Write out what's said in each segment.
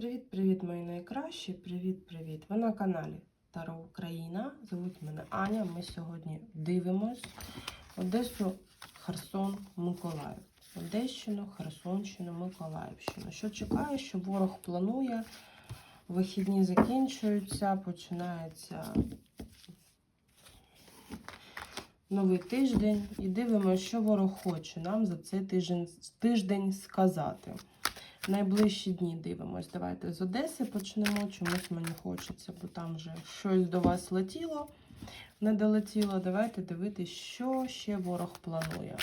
Привіт-привіт, мої найкращі! Привіт-привіт! Ви на каналі Таро Україна. Звуть мене Аня. Ми сьогодні дивимось Одесу, Херсон, Миколаїв. Одещину, Херсонщину, Миколаївщину. Що чекає, що ворог планує, вихідні закінчуються, починається новий тиждень. І дивимося, що ворог хоче нам за цей тиждень, тиждень сказати. Найближчі дні дивимось. Давайте з Одеси почнемо. Чомусь мені хочеться, бо там вже щось до вас летіло, не долетіло. Давайте дивитися, що ще ворог планує.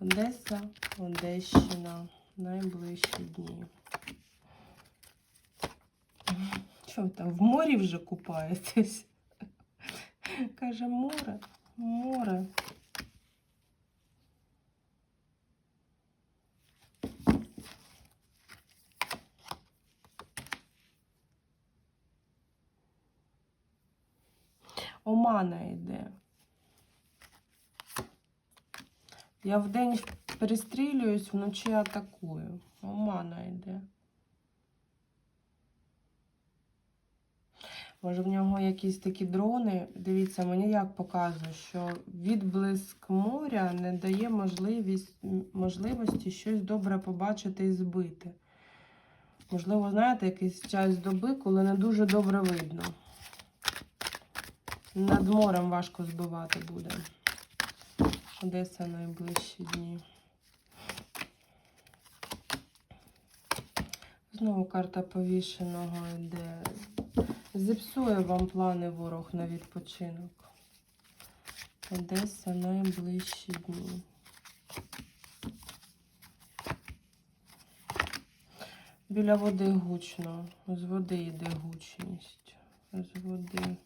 Одеса, Одещина, найближчі дні. Що ви там в морі вже купаєтесь? Каже, море, море. Омана йде. Я вдень перестрілююсь, вночі атакую. Омана йде. Може, в нього якісь такі дрони. Дивіться, мені як показує, що відблиск моря не дає можливість, можливості щось добре побачити і збити. Можливо, знаєте, якийсь час доби, коли не дуже добре видно. Над морем важко збивати буде. Одеса найближчі дні. Знову карта повішеного йде. Зіпсує вам плани ворог на відпочинок. Одеса найближчі дні. Біля води гучно. З води йде гучність. З води.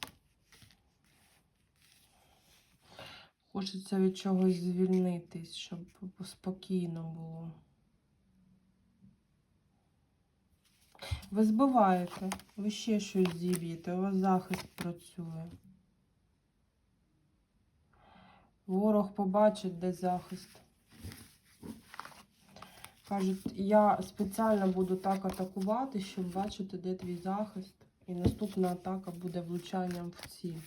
Хочеться від чогось звільнитись, щоб спокійно було. Ви збиваєте, ви ще щось зіб'єте, у вас захист працює. Ворог побачить, де захист. Кажуть, я спеціально буду так атакувати, щоб бачити, де твій захист. І наступна атака буде влучанням в ціль.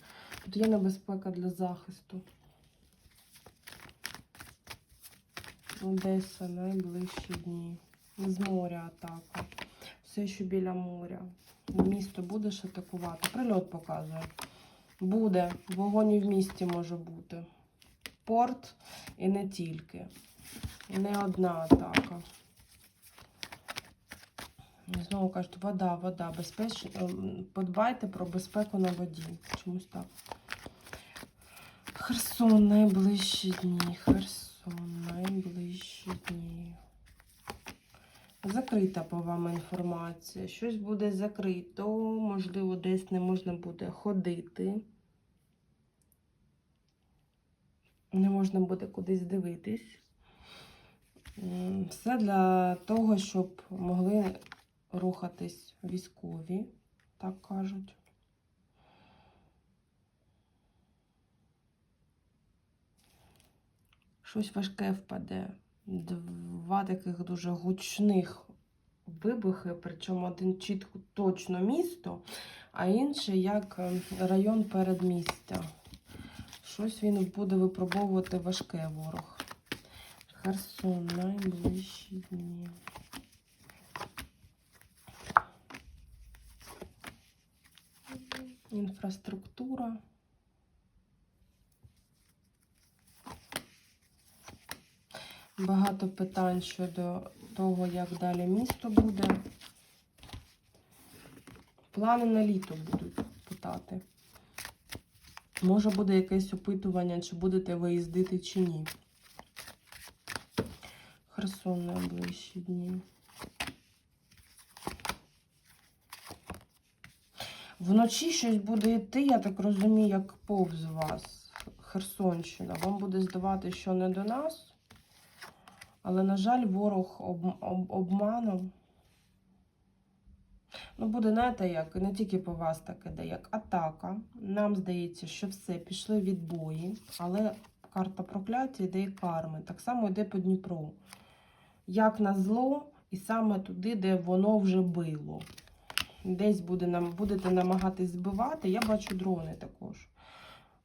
Тут є небезпека для захисту. Одеса найближчі дні. З моря атака. Все, що біля моря. Місто будеш атакувати. Прильот показує. Буде. Вогонь і в місті може бути. Порт і не тільки. Не одна атака. Знову кажуть, вода, вода, безпеч... ем, Подбайте про безпеку на воді. Чомусь так. Херсон найближчі дні. Херсон найближчі дні. Закрита по вам інформація. Щось буде закрито, можливо, десь не можна буде ходити. Не можна буде кудись дивитись. Все для того, щоб могли рухатись військові, так кажуть. Щось важке впаде. Два таких дуже гучних вибухи, причому один чітко точно місто, а інший як е, район передмістя. Щось він буде випробовувати важке ворог. Херсон найближчі дні. Інфраструктура. Багато питань щодо того, як далі місто буде. Плани на літо будуть питати. Може буде якесь опитування, чи будете ви їздити, чи ні. Херсон найближчі дні. Вночі щось буде йти, я так розумію, як повз вас. Херсонщина. Вам буде здавати, що не до нас. Але, на жаль, ворог об, об, обманом. Ну, буде, знаєте, як, не тільки по вас так іде, як атака. Нам здається, що все, пішли відбої, але карта прокляття йде і карми. Так само йде по Дніпру. Як на зло, і саме туди, де воно вже било. Десь буде нам, будете намагатись збивати. Я бачу дрони також.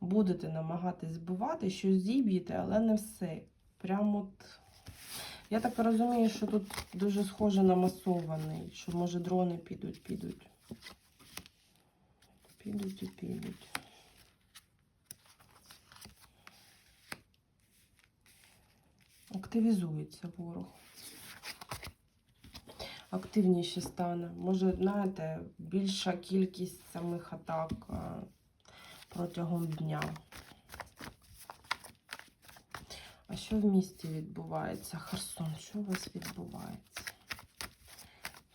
Будете намагатись збивати, щось зіб'єте, але не все. Прямо от. Я так розумію, що тут дуже схоже на масований, що може дрони підуть, підуть. Підуть і підуть. Активізується ворог. Активніше стане. Може, знаєте, більша кількість самих атак протягом дня. А що в місті відбувається? Херсон, що у вас відбувається?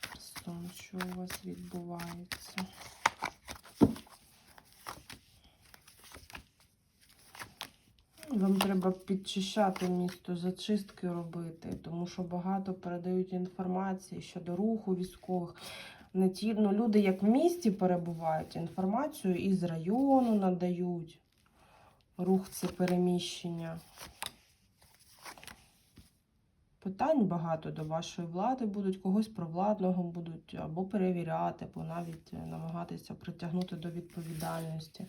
Херсон, що у вас відбувається? Вам треба підчищати місто, зачистки робити, тому що багато передають інформації щодо руху військових. Не ті, ну, люди як в місті перебувають, інформацію із району надають. Рух це переміщення. Питань багато до вашої влади будуть, когось провладного будуть або перевіряти, або навіть намагатися притягнути до відповідальності.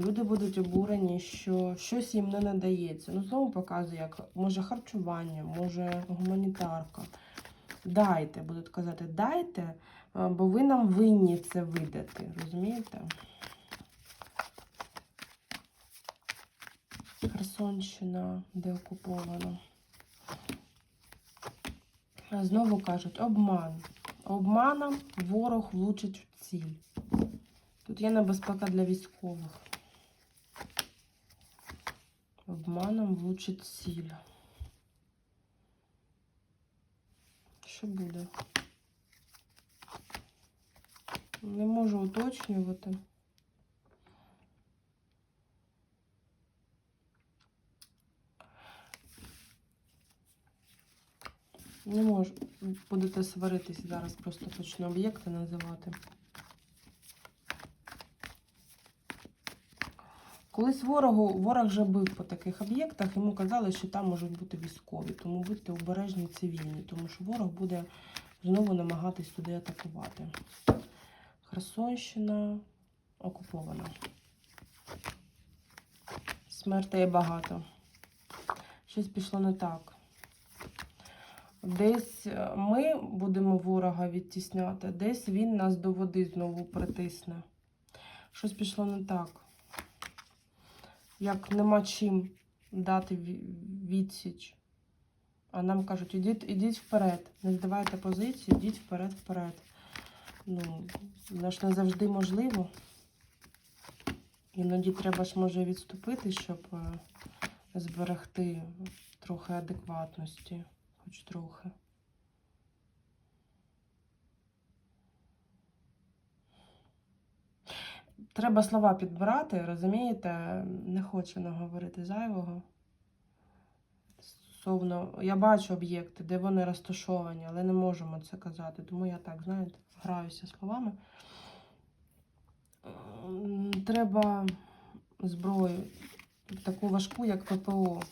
Люди будуть обурені, що щось їм не надається. Ну, знову показує, як може харчування, може гуманітарка. Дайте, будуть казати, дайте, бо ви нам винні це видати. Розумієте? Херсонщина, де окуповано. А Знову кажуть, обман. Обманом ворог влучить в ціль. Тут є небезпека для військових. Обманом влучить ціль. Що буде? Не можу уточнювати. Не можу. Будете сваритись зараз, просто почну об'єкти називати. Колись ворогу, ворог вже бив по таких об'єктах, йому казали, що там можуть бути військові, тому будьте обережні цивільні, тому що ворог буде знову намагатись туди атакувати. Херсонщина окупована. Смертей багато. Щось пішло не так. Десь е, ми будемо ворога відтісняти, десь він нас до води знову притисне. Щось пішло не так. Як нема чим дати відсіч. А нам кажуть, ідіть, ідіть вперед. Не здавайте позицію, ідіть вперед, вперед. Ну, це ж не завжди можливо. Іноді треба ж може відступити, щоб е, зберегти трохи адекватності, хоч трохи. Треба слова підбирати, розумієте? Не хочу наговорити зайвого. Стосовно, я бачу об'єкти, де вони розташовані, але не можемо це казати. Тому я так, знаєте, граюся словами. Треба зброю таку важку, як ППО,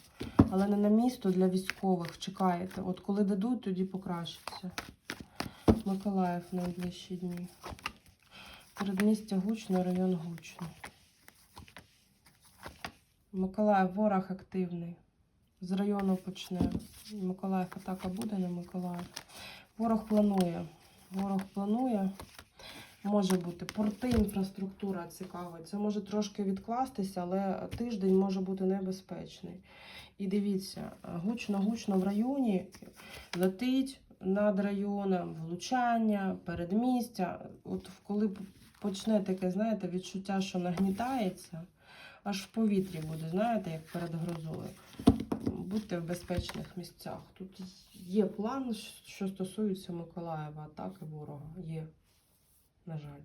але не на місто для військових. Чекаєте. От коли дадуть, тоді покращиться. Миколаїв найближчі дні. Передмістя гучно, район гучно. Миколаїв ворог активний. З району почне. Миколаїв атака буде на Миколаїв. Ворог планує. Ворог планує. Може бути порти, інфраструктура цікава. Це може трошки відкластися, але тиждень може бути небезпечний. І дивіться, гучно-гучно в районі летить над районом, влучання, передмістя. От коли почне таке, знаєте, відчуття, що нагнітається, аж в повітрі буде, знаєте, як перед грозою. Будьте в безпечних місцях. Тут є план, що стосується Миколаєва, атаки ворога. Є, на жаль.